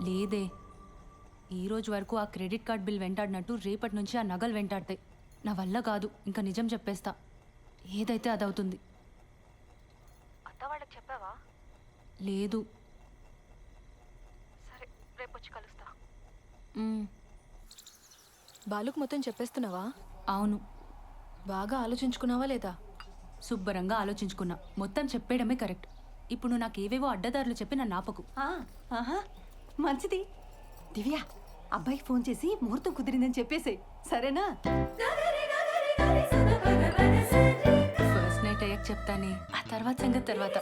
లేదే. ఈ రోజు వరకు ఆ క్రెడిట్ కార్డ్ బిల్ వెంటాడినట్టు రేపటి నుంచి ఆ నగలు వెంటాడతాయి నా వల్ల కాదు. ఇంకా నిజం చెప్పేస్తా. ఏదైతే అదవుతుంది. అత్త వాళ్ళకి చెప్పావా? లేదు. సరే రేపు వచ్చి కలుస్తా. మ్, బాలుకు మొత్తం చెప్పేస్తున్నావా? అవును. బాగా ఆలోచించుకున్నావా లేదా? శుభ్రంగా ఆలోచించుకున్నా. మొత్తం చెప్పేయడమే కరెక్ట్. ఇప్పుడు నువ్వు నాకు ఏవేవో అడ్డదారులు చెప్పి నన్ను ఆపకు. ఆ, ఆహా. మంచిది. దివ్య అబ్బాయికి ఫోన్ చేసి ముహూర్తం కుదిరిందని చెప్పేసేయ్ సరేనా? ఫస్ట్ నైట్ అయ్యాక చెప్తానే. ఆ తర్వాత సంగతి తర్వాత.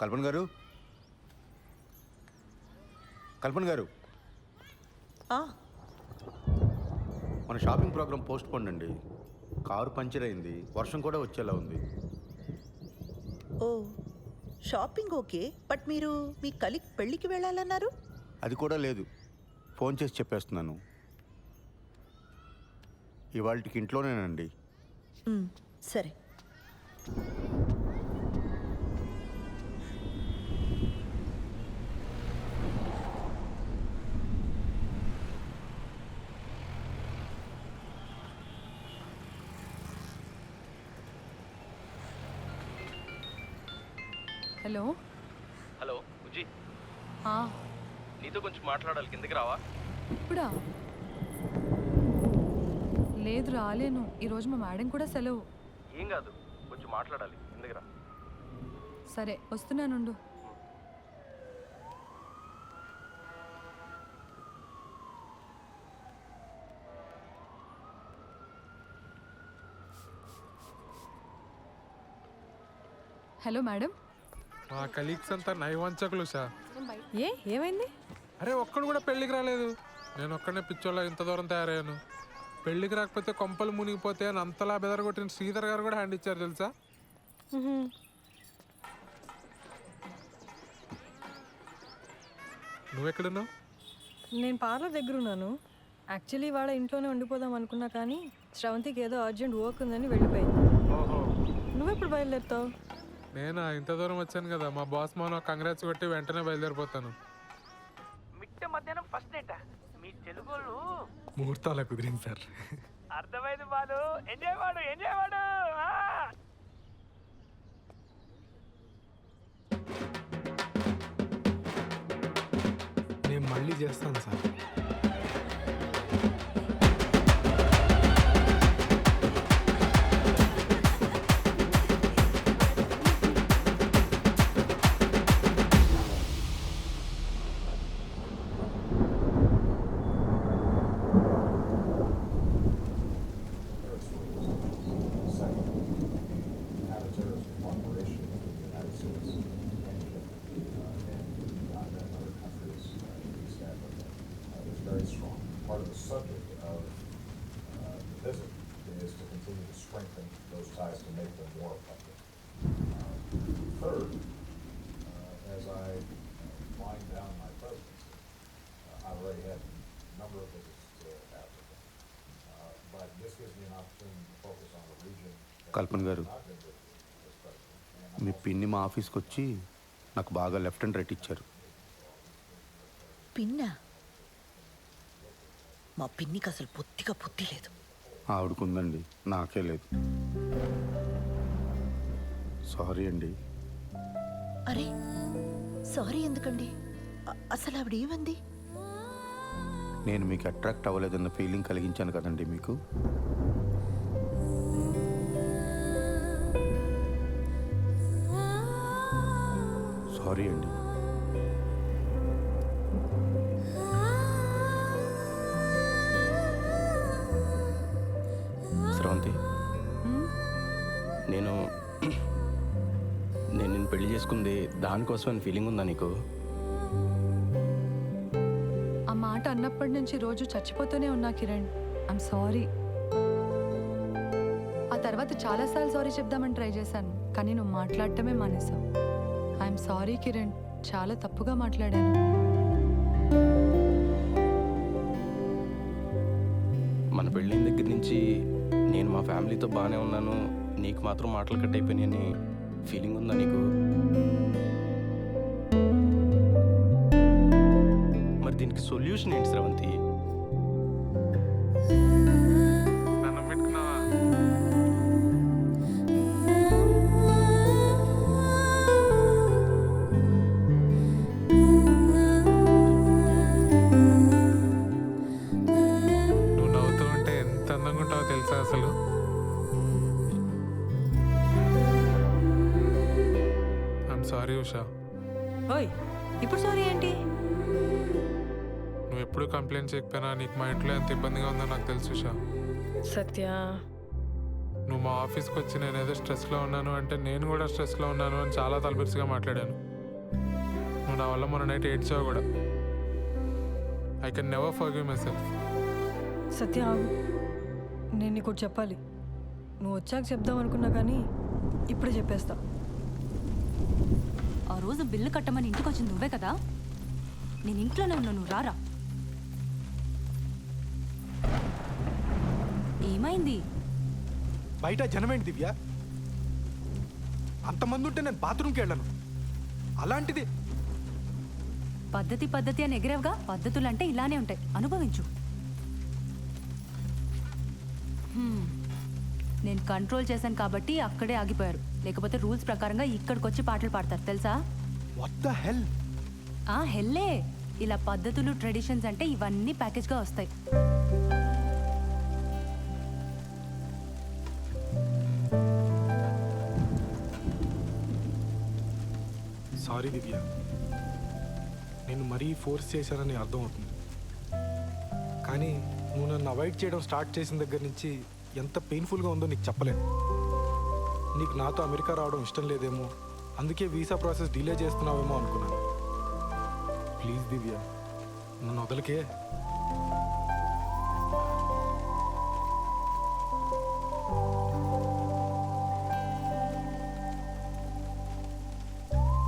కల్పన గారు? కల్పన గారు? మన షాపింగ్ ప్రోగ్రామ్ పోస్ట్ పోన్ అండి. కారు పంచర్ అయింది. వర్షం కూడా వచ్చేలా ఉంది. ఓ షాపింగ్ ఓకే బట్ మీరు మీ కలిక్ పెళ్ళికి వెళ్ళాలన్నారు? అది కూడా లేదు. ఫోన్ చేసి చెప్పేస్తున్నాను. ఇవాళకి ఇంట్లోనేనండి. సరే. హలో. హలో బుజ్జి. ఆ, నీతో కొంచెం మాట్లాడాలి కిందకి రావా? ఇప్పుడా? లేదు రాలేను. ఈరోజు మా మేడం కూడా సెలవు. ఏం కాదు కొంచెం మాట్లాడాలి కిందకి రా. సరే వస్తున్నానుండు. Hello madam. మా కలీగ్స్ అంతా నైవంచకులు సార్. ఏ ఏమైంది? అరే ఒక్కడు కూడా పెళ్ళికి రాలేదు. నేను ఒక్కడనే పిచ్చోళ్ళ ఇంత దూరం తయారయ్యాను. పెళ్ళికి రాకపోతే కొంపలు మునిగిపోతే అని అంతలా బెదరగొట్టిన శ్రీధర్ గారు కూడా హ్యాండ్ ఇచ్చారు తెలుసా? నువ్వెక్కడున్నావు? నేను పార్లర్ దగ్గర ఉన్నాను యాక్చువల్లీ వాళ్ళ ఇంట్లోనే ఉండిపోదాం అనుకున్నా కానీ శ్రవంతికి ఏదో అర్జెంట్ వర్క్ ఉందని వెళ్ళిపోయింది. నువ్వెప్పుడు బయలుదేరుతావు? నేనా? ఇంత దూరం వచ్చాను కదా. మా బాస్ మాన కంగ్రాట్స్ కొట్టి వెంటనే బయలుదేరిపోతాను. మిట్ట మధ్యాహ్నం ఫస్ట్ నైట్ మీ తెలుగులు ముహూర్తాల కుదిరింది సార్. అర్థమైంది బాలు. ఎంజాయ్ వాడు ఎంజాయ్ వాడు నేను మళ్ళీ చేస్తాను sir. Visit is to continue to strengthen those ties to make them more effective. Uh, Third, uh, as I uh, wind down my presidency, uh, I already had a number of visits to Africa. Uh, But this gives me an opportunity to focus on a region that Kalpana garu I've been with as president. And మీ పిన్ని మా ఆఫీస్కి వచ్చి నాకు బాగా left and right ఇచ్చారు పిన్నా మా పిన్నికి అసలు పొత్తిగా బుద్ధి లేదు ఆవిడకుందండి. నాకే లేదు. సారీ అండి. అరే సారీ ఎందుకండి? అసలు ఆవిడ ఏమంది నేను మీకు అట్రాక్ట్ అవ్వలేదన్న ఫీలింగ్ కలిగించాను కదండి మీకు. సారీ అండి. నేను నేను నిన్ను పెళ్ళి చేసుకుంది దానికోసం అని ఫీలింగ్ ఉందా నీకు? ఆ మాట అన్నప్పటి నుంచి రోజు చచ్చిపోతూనే ఉన్నా కిరణ్. ఐమ్ సారీ ఆ తర్వాత చాలాసార్లు సారీ చెప్దామని ట్రై చేశాను కానీ నువ్వు మాట్లాడటమే మానేశావు. ఐఎమ్ సారీ కిరణ్ చాలా తప్పుగా మాట్లాడాను. మన పెళ్ళైన దగ్గర నుంచి నేను మా ఫ్యామిలీతో బాగానే ఉన్నాను. నీకు మాత్రం మాటలు కట్ అయిపోయినాయని ఫీలింగ్ ఉందా నీకు? మరి దీనికి సొల్యూషన్ ఏంటి స్రవంతి సారీ ఉషా. ఓయ్ ఇప్పుడు సారీ ఏంటి? నువ్వు ఎప్పుడు కంప్లైంట్ చేయకపోయినా నీకు మా ఇంట్లో ఎంత ఇబ్బందిగా ఉందో నాకు తెలుసు ఉషా. సత్య. నువ్వు మా ఆఫీస్కి వచ్చి నేను ఏదో స్ట్రెస్లో ఉన్నాను అంటే నేను కూడా స్ట్రెస్లో ఉన్నాను అని చాలా తలపిరిసిగా మాట్లాడాను. నువ్వు నా వల్ల మొన్న నైట్ ఏడ్చావు కూడా. I can never forgive myself Satya ఆగు. నేను నీకు ఒకటి చెప్పాలి. నువ్వు వచ్చాక చెప్దాం అనుకున్నా కానీ ఇప్పుడే చెప్పేస్తా. ఆ రోజు బిల్లు కట్టమని ఇంటికి వచ్చింది నువ్వే కదా? నేను ఇంట్లోనే ఉన్నా నువ్వు రారా? ఏమైంది? బయట జనమేంటి దివ్య? అంతమంది ఉంటే నేను బాత్రూమ్కి వెళ్ళను. అలాంటిది పద్ధతి పద్ధతి అని ఎగిరేవుగా పద్ధతులు అంటే ఇలానే ఉంటాయి. అనుభవించు. నేను కంట్రోల్ చేశాను కాబట్టి అక్కడే ఆగిపోయారు. లేకపోతే రూల్స్ ప్రకారంగా ఇక్కడికి వచ్చి పాటలు పాడతారు. తెలుసా? హెల్ ఆ హెల్లే ఇలా పద్ధతులు ట్రెడిషన్స్ అంటే ఇవన్నీ ప్యాకేజ్గా వస్తాయి. సారీ దివ్య నేను మరీ ఫోర్స్ చేశానని అర్థం అవుతుంది కానీ నువ్వు నన్ను అవాయిడ్ చేయడం స్టార్ట్ చేసిన దగ్గర నుంచి ఎంత పెయిన్ఫుల్గా ఉందో నీకు చెప్పలేను. నీకు నాతో అమెరికా రావడం ఇష్టం లేదేమో అందుకే వీసా ప్రాసెస్ డిలే చేస్తున్నావేమో అనుకున్నాను. ప్లీజ్ దివ్య నన్ను వదలకే.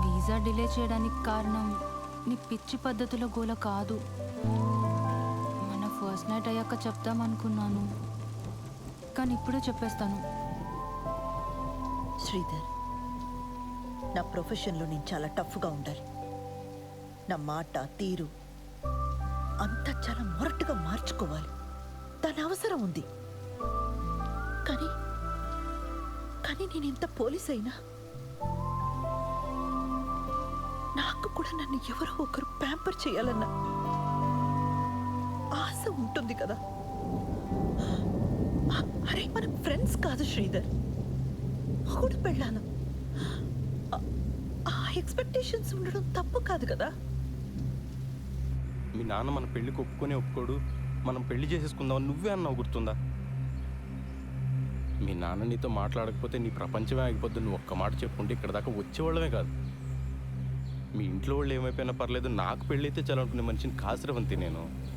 వీసా డిలే చేయడానికి కారణం నీ పిచ్చి పద్ధతుల గోల కాదు. మన ఫస్ట్ నైట్ అయ్యాక చెప్దామనుకున్నాను. కానీ ఇప్పుడే చెప్పేస్తాను. శ్రీధర్ నా ప్రొఫెషన్లో నేను చాలా టఫ్గా ఉండాలి. నా మాట తీరు అంతా చాలా మొరటుగా మార్చుకోవాలి. దాని అవసరం ఉంది. కానీ కానీ నేను ఇంత పోలీస్ అయినా? నాకు కూడా నన్ను ఎవరో ఒకరు ప్యాంపర్ చేయాలన్న ఆశ ఉంటుంది కదా? అరే మనం ఫ్రెండ్స్ కాదు శ్రీధర్. కూడా పెళ్ళాను. ఆ- ఎక్స్పెక్టేషన్స్ ఉండడం తప్పు కాదు కదా? మీ నాన్న మన పెళ్ళికి ఒప్పుకొని ఒప్పుకోడు. మనం పెళ్ళి చేసేసుకుందాం నువ్వే అన్నావు గుర్తుందా? మీ నాన్న నీతో మాట్లాడకపోతే నీ ప్రపంచమే ఆగిపోద్దు. నువ్వు ఒక్క మాట చెప్పుకుంటే ఇక్కడ దాకా వచ్చేవాళ్ళమే కాదు. మీ ఇంట్లో వాళ్ళు ఏమైపోయినా పర్లేదు నాకు పెళ్ళైతే చాలనుకునే మనిషిని కాసిరవంతి నేను.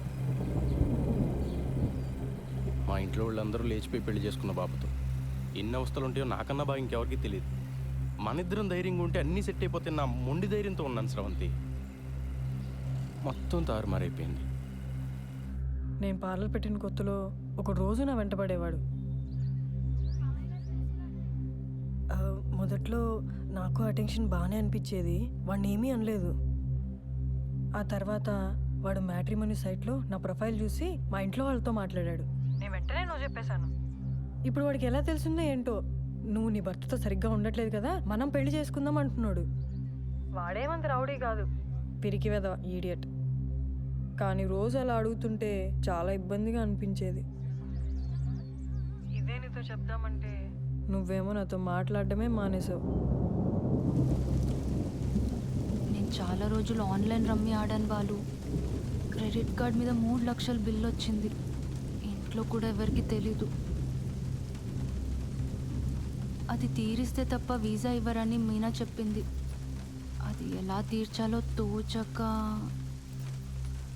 మా ఇంట్లో వాళ్ళందరూ లేచిపోయి పెళ్ళి చేసుకున్న బాబుతో. ఎన్ని అవస్థలు ఉంటాయో నాకన్నా బాగా ఇంకెవరికి తెలియదు మన ఇద్దరం ధైర్యంగా ఉంటే అన్నీ సెట్ అయిపోతే నా మొండి ధైర్యంతో ఉన్నాను స్రవంతి మొత్తం తారుమారైపోయింది. నేను పార్లర్ పెట్టిన కొత్తలో ఒక రోజు నా వెంటపడేవాడు ఆ, మొదట్లో నాకు అటెన్షన్ బాగానే అనిపించేది. వాడిని ఏమీ అనలేదు. ఆ తర్వాత వాడు మ్యాట్రిమోని సైట్లో నా ప్రొఫైల్ చూసి మా ఇంట్లో వాళ్ళతో మాట్లాడాడు. నేను వెంటనే నువ్వు చెప్పేశాను. ఇప్పుడు వాడికి ఎలా తెలిసిందో ఏంటో నువ్వు నీ భర్తతో సరిగ్గా ఉండట్లేదు కదా మనం పెళ్ళి చేసుకుందాం అంటున్నాడు. వాడేమంత రౌడీ కాదు. పిరికి వెద ఈడియట్ కానీ రోజు అలా అడుగుతుంటే చాలా ఇబ్బందిగా అనిపించేది. ఇదే నీతో చెప్దామంటే. నువ్వేమో నాతో మాట్లాడడమే మానేసావు. చాలా రోజులు ఆన్లైన్ రమ్మి ఆడాను వాళ్ళు క్రెడిట్ కార్డ్ మీద మూడు లక్షల బిల్ వచ్చింది. ఇంట్లో కూడా ఎవరికి తెలీదు. అది తీరిస్తే తప్ప వీసా ఇవ్వరని మీనా చెప్పింది. అది ఎలా తీర్చాలో తోచక.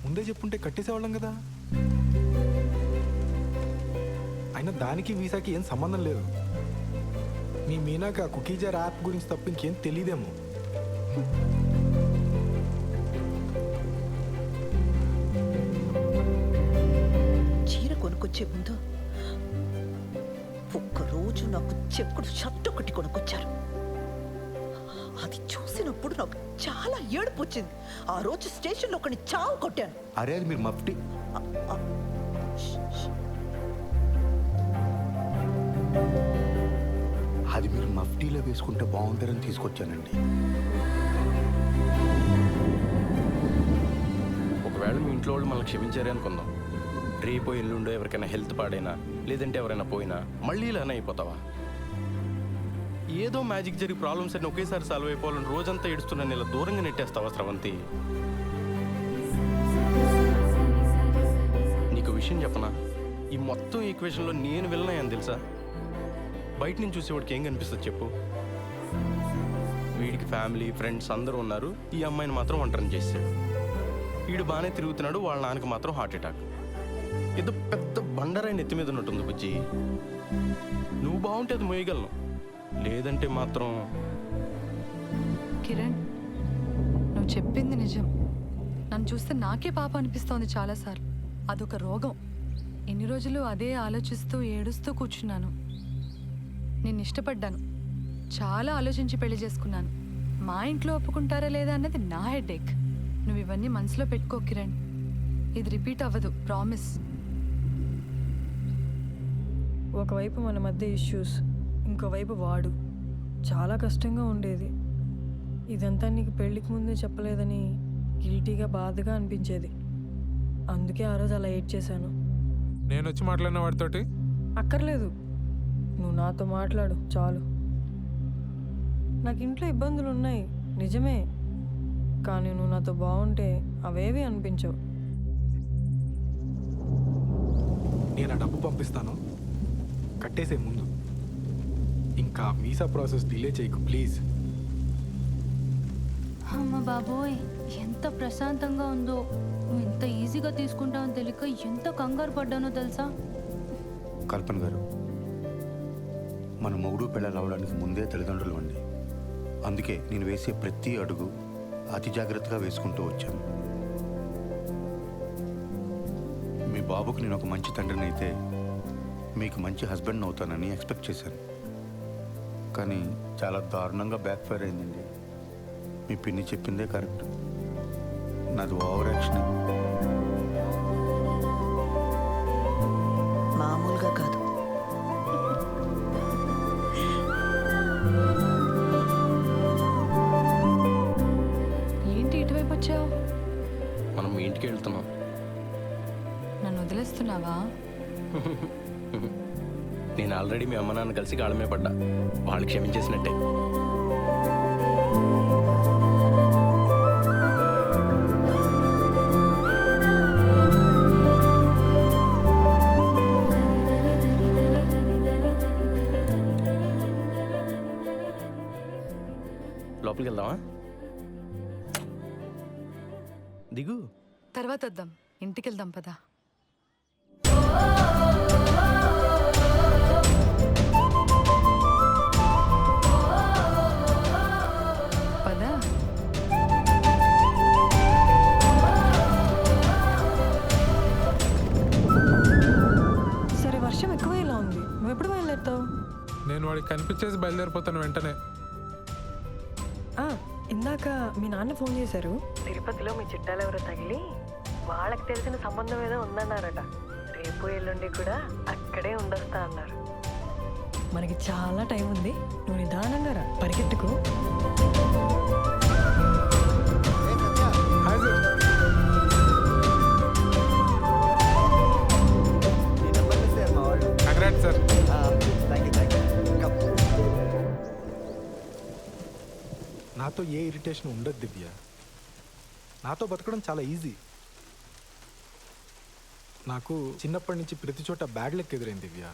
ముందే చెప్పుంటే కట్టేసేవాళ్ళం కదా. అయినా దానికి వీసాకి ఏం సంబంధం లేదు. మీ మీనాక కుకీజర్ యాప్ గురించి తప్ప ఇంకేం తెలియదేమో కొనుక్కొచ్చే ముందు ఒక్కరోజు నాకు చెప్పుడు షర్ట్ ఒకటి కొనుక్కొచ్చారు. అది చూసినప్పుడు నాకు చాలా ఏడుపు వచ్చింది ఆ రోజు స్టేషన్లో ఒకని చావు కొట్టాను. అరే అది మీరు మఫ్టీ. అది మీరు మఫ్టీలో వేసుకుంటే బాగుంటారని తీసుకొచ్చానండి. ఒకవేళ మీ ఇంట్లో వాళ్ళు మనల్ని క్షమించారే అనుకుందాం. రేపు ఎల్లుండో ఎవరికైనా హెల్త్ పాడైనా లేదంటే ఎవరైనా పోయినా మళ్ళీ ఇలానే అయిపోతావా? ఏదో మ్యాజిక్ జరిగి ప్రాబ్లమ్స్ అన్ని ఒకేసారి సాల్వ్ అయిపోవాలని రోజంతా ఏడుస్తున్నా ఇలా దూరంగా నెట్టేస్తావా స్రవంతి? నీకు విషయం చెప్పనా? ఈ మొత్తం ఈక్వేషన్లో నేను వెళ్ళినాయని తెలుసా? బయట నుంచి చూసేవాడికి ఏం కనిపిస్తుంది చెప్పు? వీడికి ఫ్యామిలీ ఫ్రెండ్స్ అందరూ ఉన్నారు. ఈ అమ్మాయిని మాత్రం ఒంటరిని చేశాడు. వీడు బాగానే తిరుగుతున్నాడు వాళ్ళ నాన్నకి మాత్రం హార్ట్ అటాక్. ఏదో పెద్ద బండరాయి నెత్తి మీద ఉన్నట్టుంది బుజ్జి. నువ్వు బాగుంటే అది మోయగలను. లేదంటే మాత్రం కిరణ్ నువ్వు చెప్పింది నిజం. నన్ను చూస్తే నాకే పాప అనిపిస్తోంది చాలాసార్లు. అదొక రోగం. ఎన్ని రోజులు అదే ఆలోచిస్తూ ఏడుస్తూ కూర్చున్నాను. నేను ఇష్టపడ్డాను. చాలా ఆలోచించి పెళ్ళి చేసుకున్నాను. మా ఇంట్లో ఒప్పుకుంటారా లేదా అన్నది నా హెడేక్. నువ్వు ఇవన్నీ మనసులో పెట్టుకో కిరణ్. ఇది రిపీట్ అవ్వదు ప్రామిస్. ఒకవైపు మన మధ్య ఇష్యూస్ ఇంకోవైపు వాడు. చాలా కష్టంగా ఉండేది. ఇదంతా నీకు పెళ్ళికి ముందే చెప్పలేదని గిల్టీగా బాధగా అనిపించేది. అందుకే ఆ రోజు అలా ఏడ్ చేశాను. నేను వచ్చి మాట్లాడిన వాడితోటి? అక్కర్లేదు. నువ్వు నాతో మాట్లాడు చాలు. నాకు ఇంట్లో ఇబ్బందులు ఉన్నాయి నిజమే. కానీ నువ్వు నాతో బాగుంటే అవేవి అనిపించవు. నేను డబ్బు పంపిస్తాను. కట్టేసే ముందు. ఇంకా వీసా ప్రాసెస్ డిలే చేయకు ప్లీజ్. అమ్మ బాబోయ్ ఎంత ప్రశాంతంగా ఉందో. నువ్వు ఎంత ఈజీగా తీసుకుంటావని తెలియక ఎంత కంగారు పడ్డానో తెలుసా? కల్పన గారు మన మొగుడు పిల్లలు అవడానికి ముందే తల్లిదండ్రులు అండి. అందుకే నేను వేసే ప్రతి అడుగు అతి జాగ్రత్తగా వేసుకుంటూ వచ్చాను. మీ బాబుకు నేను ఒక మంచి తండ్రిని అయితే మీకు మంచి హస్బెండ్ అవుతానని ఎక్స్పెక్ట్ చేశాను. కానీ చాలా దారుణంగా బ్యాక్ ఫైర్ అయిందండి. మీ పిన్ని చెప్పిందే కరెక్ట్. నాది ఓవర్ యాక్షన్. మామూలుగా కాదు. ఏంటి ఇటువైపు వచ్చావు? మనం ఇంటికి వెళ్తున్నాం. నన్ను వదిలేస్తున్నావా? నేను ఆల్రెడీ మీ అమ్మ నాన్న కలిసి కాళ్ళమే పడ్డా. వాళ్ళు క్షమించేసినట్టే. లోపలికి వెళ్దామా దిగు. తర్వాత వద్దాం. ఇంటికి వెళ్దాం పదా పదా. నేను వాడికి కనిపించేసి బయలుదేరిపోతాను వెంటనే. ఆ, ఇందాక మీ నాన్న ఫోన్ చేశారు. తిరుపతిలో మీ చుట్టాలు ఎవరో తగిలి వాళ్ళకి తెలిసిన సంబంధం ఏదో ఉందన్నారట. రేపు ఎల్లుండి కూడా అక్కడే ఉండొస్తా అన్నారు. మనకి చాలా టైం ఉంది. నువ్వు నిదానంగా రా. నాతో ఏ ఇరిటేషన్ ఉండదు దివ్య. నాతో బతకడం చాలా ఈజీ నాకు చిన్నప్పటి నుంచి ప్రతి చోట బ్యాడ్ లెక్ ఎదురైంది దివ్య.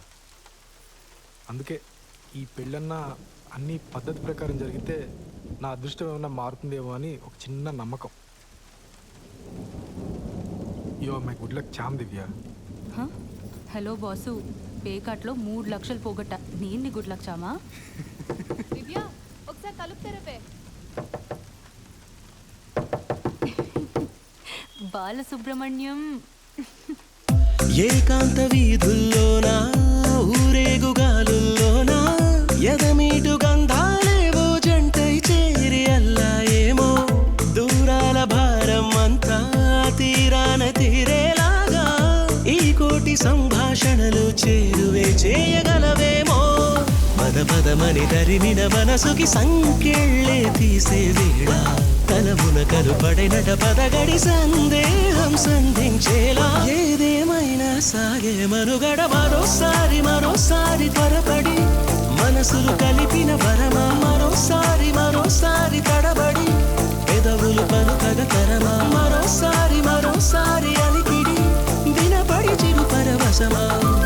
అందుకే ఈ పెళ్ళన్న అన్ని పద్ధతి ప్రకారం జరిగితే నా అదృష్టం ఏమైనా మారుతుందేమో అని ఒక చిన్న నమ్మకం. Yo my good luck charm Divya. హ? హలో బాసు పేకాట్లో మూడు లక్షలు పోగొట్ట. నేను గుడ్ లక్ చామా? దివ్య ఒకసారి తలుపు తెరపే బాలసుబ్రహ్మణ్యం. ఏకాంత వీధుల్లోనా ఊరేగుగాలుల్లోనా ఎదమీటు గంధాలేవో జంటై చేరి అల్లా ఏమో దూరాల భారం అంతా తీరాన తీరేలాగా ఈ కోటి సంభాషణలు చేరువే చేయగలవేమో. పద పదమని ధరినిన మనసుకి సంకెళ్ళే తీసే వేళ. తలమున కలుపడినట పదగడి సందేహం సంధించేలా. ఏదేమైనా సాగే మనుగడ మరోసారి మరోసారి త్వరపడి. మనసులు కలిపిన పరమా మరోసారి మరోసారి తడబడి. పెదవులు పలుకగ తరమా మరోసారి మరోసారి అలికిడి వినపడి చిరు పరవశమా.